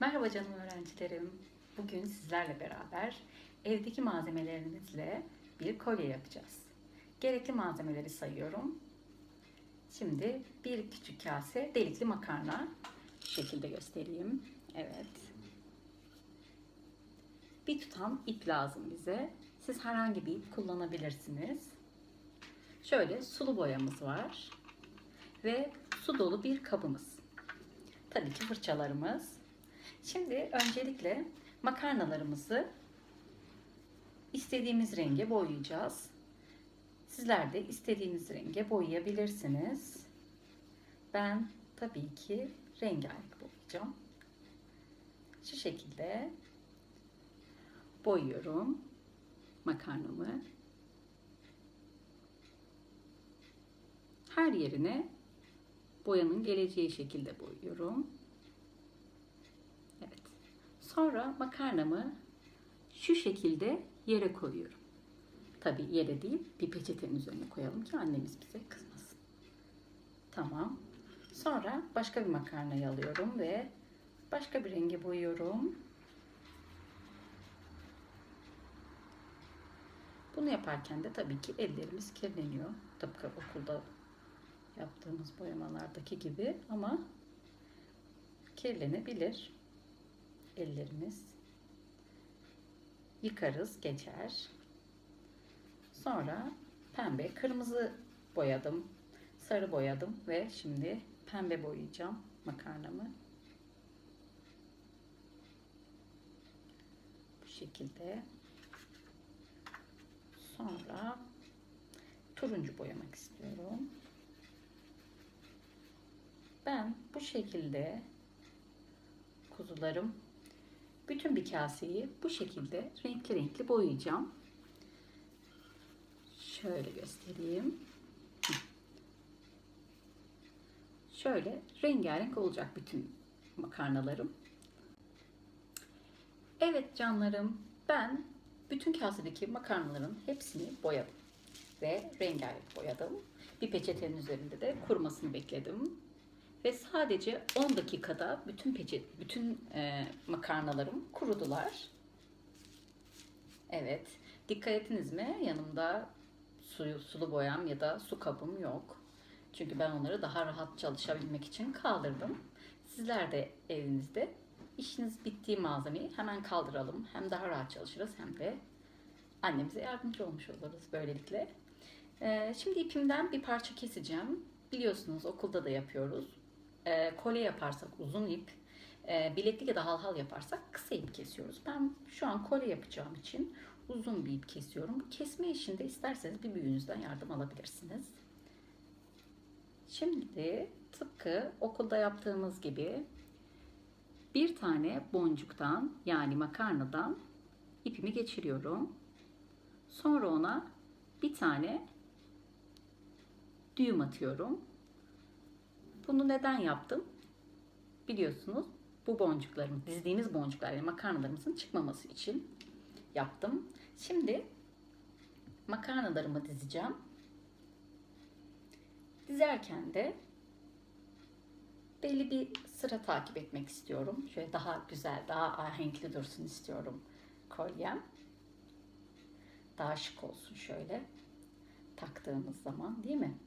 Merhaba canım öğrencilerim. Bugün sizlerle beraber evdeki malzemelerimizle bir kolye yapacağız. Gerekli malzemeleri sayıyorum. Şimdi bir küçük kase delikli makarna şu şekilde göstereyim. Evet. Bir tutam ip lazım bize. Siz herhangi bir ip kullanabilirsiniz. Şöyle sulu boyamız var ve su dolu bir kabımız. Tabii ki fırçalarımız. Şimdi öncelikle makarnalarımızı istediğimiz renge boyayacağız. Sizler de istediğiniz renge boyayabilirsiniz. Ben tabii ki rengarenk boyayacağım. Şu şekilde boyuyorum makarnamı. Her yerine boyanın geleceği şekilde boyuyorum. Sonra makarnamı şu şekilde yere koyuyorum. Tabi yere değil bir peçetenin üzerine koyalım ki annemiz bize kızmasın. Tamam. Sonra başka bir makarnayı alıyorum ve başka bir renge boyuyorum. Bunu yaparken de tabii ki ellerimiz kirleniyor. Tıpkı okulda yaptığımız boyamalardaki gibi ama kirlenebilir ellerimiz. Yıkarız, geçer. Sonra pembe, kırmızı boyadım, sarı boyadım ve şimdi pembe boyayacağım makarnamı. Bu şekilde. Sonra turuncu boyamak istiyorum. Ben bu şekilde kuzularım bütün bir kaseyi bu şekilde renkli renkli boyayacağım. Şöyle göstereyim. Şöyle rengarenk olacak bütün makarnalarım. Evet canlarım ben bütün kasedeki makarnaların hepsini boyadım ve rengarenk boyadım. Bir peçetenin üzerinde de kurumasını bekledim. Ve sadece 10 dakikada bütün peçet, bütün e, makarnalarım kurudular. Evet. Dikkat ettiniz mi? Yanımda suyu, sulu boyam ya da su kabım yok. Çünkü ben onları daha rahat çalışabilmek için kaldırdım. Sizler de evinizde işiniz bittiği malzemeyi hemen kaldıralım. Hem daha rahat çalışırız hem de annemize yardımcı olmuş oluruz böylelikle. Ee, şimdi ipimden bir parça keseceğim. Biliyorsunuz okulda da yapıyoruz. Ee, kolye yaparsak uzun ip, e, bileklik ya da halhal yaparsak kısa ip kesiyoruz. Ben şu an kolye yapacağım için uzun bir ip kesiyorum. Kesme işinde isterseniz bir büyüğünüzden yardım alabilirsiniz. Şimdi tıpkı okulda yaptığımız gibi bir tane boncuktan yani makarnadan ipimi geçiriyorum. Sonra ona bir tane düğüm atıyorum. Bunu neden yaptım? Biliyorsunuz bu boncuklarımız, dizdiğimiz boncuklar yani makarnalarımızın çıkmaması için yaptım. Şimdi makarnalarımı dizeceğim. Dizerken de belli bir sıra takip etmek istiyorum. Şöyle daha güzel, daha ahenkli dursun istiyorum kolyem. Daha şık olsun şöyle taktığımız zaman değil mi?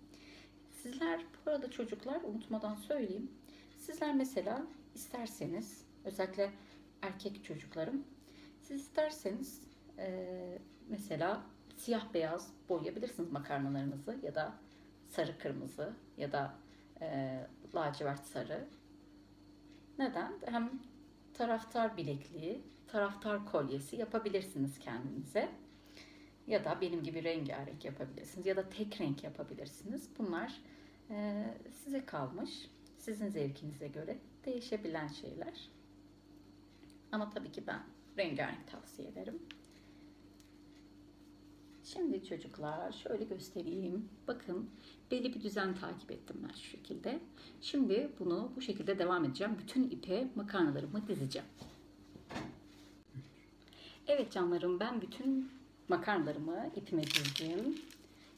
Sizler bu arada çocuklar unutmadan söyleyeyim. Sizler mesela isterseniz özellikle erkek çocuklarım siz isterseniz e, mesela siyah beyaz boyayabilirsiniz makarnalarınızı ya da sarı kırmızı ya da e, lacivert sarı. Neden? Hem taraftar bilekliği, taraftar kolyesi yapabilirsiniz kendinize. Ya da benim gibi rengarenk yapabilirsiniz ya da tek renk yapabilirsiniz. Bunlar size kalmış. Sizin zevkinize göre değişebilen şeyler. Ama tabii ki ben rengarenk tavsiye ederim. Şimdi çocuklar şöyle göstereyim. Bakın belli bir düzen takip ettim ben şu şekilde. Şimdi bunu bu şekilde devam edeceğim. Bütün ipe makarnalarımı dizeceğim. Evet canlarım ben bütün makarnalarımı ipime dizdim.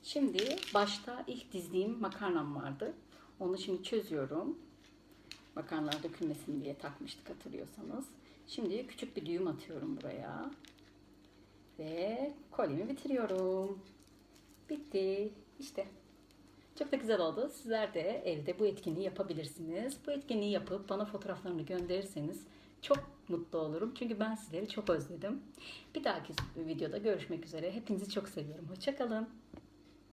Şimdi başta ilk dizdiğim makarnam vardı. Onu şimdi çözüyorum. Makarnalar dökülmesin diye takmıştık hatırlıyorsanız. Şimdi küçük bir düğüm atıyorum buraya. Ve kolyemi bitiriyorum. Bitti. İşte. Çok da güzel oldu. Sizler de evde bu etkinliği yapabilirsiniz. Bu etkinliği yapıp bana fotoğraflarını gönderirseniz çok mutlu olurum. Çünkü ben sizleri çok özledim. Bir dahaki videoda görüşmek üzere. Hepinizi çok seviyorum. Hoşçakalın.